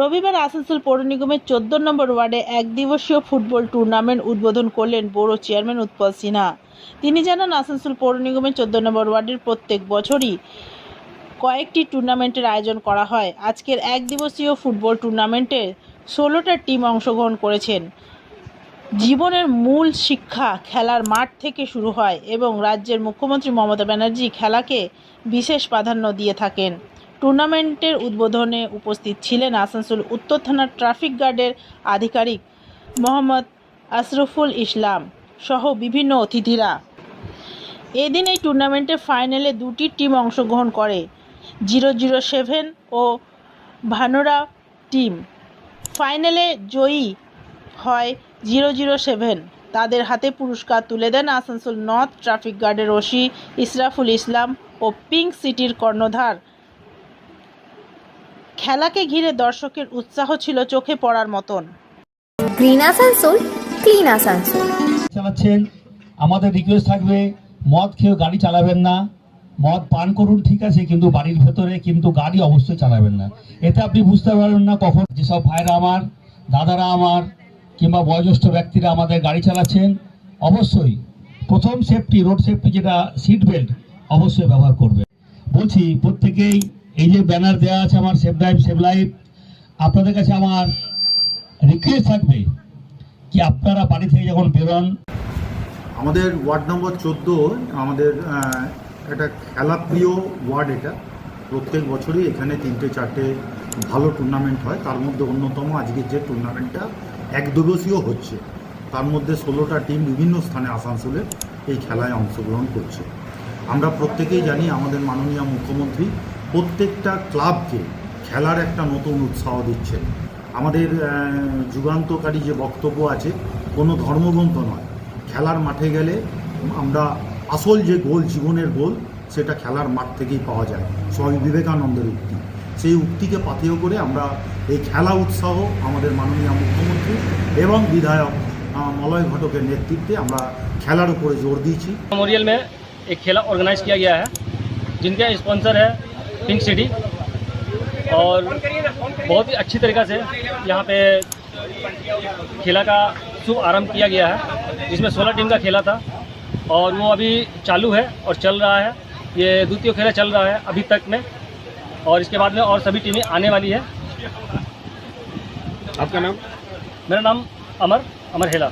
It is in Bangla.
রবিবার আসানসোল পৌর নিগমের চোদ্দ নম্বর ওয়ার্ডে এক দিবসীয় ফুটবল টুর্নামেন্ট উদ্বোধন করলেন বড় চেয়ারম্যান উৎপল সিনহা। তিনি জানান, আসানসোল পৌর নিগমের চোদ্দ নম্বর ওয়ার্ডের প্রত্যেক বছরই কয়েকটি টুর্নামেন্টের আয়োজন করা হয়। আজকের এক দিবসীয় ফুটবল টুর্নামেন্টে ষোলোটা টিম অংশগ্রহণ করেছেন। জীবনের মূল শিক্ষা খেলার মাঠ থেকে শুরু হয় এবং রাজ্যের মুখ্যমন্ত্রী মমতা ব্যানার্জি খেলাকে বিশেষ প্রাধান্য দিয়ে থাকেন। টুর্নামেন্টের উদ্বোধনে উপস্থিত ছিলেন আসানসোল উত্তর থানার ট্রাফিক গার্ডের আধিকারিক মোহাম্মদ আশরফুল ইসলাম সহ বিভিন্ন অতিথিরা। এদিন এই টুর্নামেন্টের ফাইনালে দুটি টিম অংশগ্রহণ করে, জিরো জিরো সেভেন ও ভানোরা টিম। ফাইনালে জয়ী হয় জিরো জিরো সেভেন। তাদের হাতে পুরস্কার তুলে দেন আসানসোল নর্থ ট্রাফিক গার্ডের ওসি ইসরাফুল ইসলাম ও পিঙ্ক সিটির কর্ণধার খেলাকে ঘিরে দর্শকের উৎসাহ ছিল চোখে পড়ার মতন। গ্রিন আসানসোল ক্লিন আসানসোল চালাচ্ছেন আমাদের রিকোয়েস্ট থাকবে মদ খেয়ে গাড়ি চালাবেন না মদ পান করুন ঠিক আছে কিন্তু বাড়ির ভেতরে কিন্তু গাড়ি অবশ্যই চালাবেন না। এতে আপনি বুঝতে পারবেন না কখন যেসব ভাইরা আমার দাদারা আমার কিংবা বয়োজ্যেষ্ঠ ব্যক্তিরা আমাদের গাড়ি চালাচ্ছেন অবশ্যই প্রথম সেফটি রোড সেফটি যেটা সিট বেল্ট অবশ্যই ব্যবহার করবে। বলছি প্রত্যেকেই এই যে ব্যানার দেওয়া আছে আমার সেভ ড্রাইভ সেভ লাইফ আপনাদের কাছে আমার রিকোয়েস্ট থাকবে কি আপনারা বাড়ি থেকে যখন বেরোন। আমাদের ওয়ার্ড নম্বর চোদ্দ, আমাদের একটা খেলাপ্রিয় ওয়ার্ড এটা। প্রত্যেক বছরই এখানে তিনটে, চারটে ভালো টুর্নামেন্ট হয়। তার মধ্যে অন্যতম আজকের যে টুর্নামেন্টটা এক দিবসীয় হচ্ছে। তার মধ্যে ষোলোটা টিম বিভিন্ন স্থানে আসানসোলে এই খেলায় অংশগ্রহণ করছে। আমরা প্রত্যেকেই জানি আমাদের মাননীয় মুখ্যমন্ত্রী প্রত্যেকটা ক্লাবকে খেলার একটা নতুন উৎসাহ দিচ্ছেন আমাদের আহ, যুগান্তকারী যে বক্তব্য আছে কোনো ধর্মগ্রন্থ নয় খেলার মাঠে গেলে আমরা আসল যে গোল জীবনের গোল সেটা খেলার মাঠ থেকেই পাওয়া যায় স্বামী বিবেকানন্দের উক্তি সেই উক্তিকে পাথেয় করে আমরা এই খেলা উৎসাহ আমাদের মাননীয় মুখ্যমন্ত্রী এবং বিধায়ক আহ, মলয় ঘটকের নেতৃত্বে আমরা খেলার উপরে জোর দিয়েছি मेमोरियल में एक खेला ऑर्गेनाइज किया गया है जिनका स्पॉन्सर है पिंक सिटी। और बहुत ही अच्छी तरीक़ा से यहाँ पे खेला का शुभ आरंभ किया गया है। जिसमें 16 टीम का खेला था और वो अभी चालू है और चल रहा है। ये द्वितीय खेला चल रहा है अभी तक में। और इसके बाद में और सभी टीमें आने वाली है। आपका नाम? मेरा नाम अमर अमर हेला।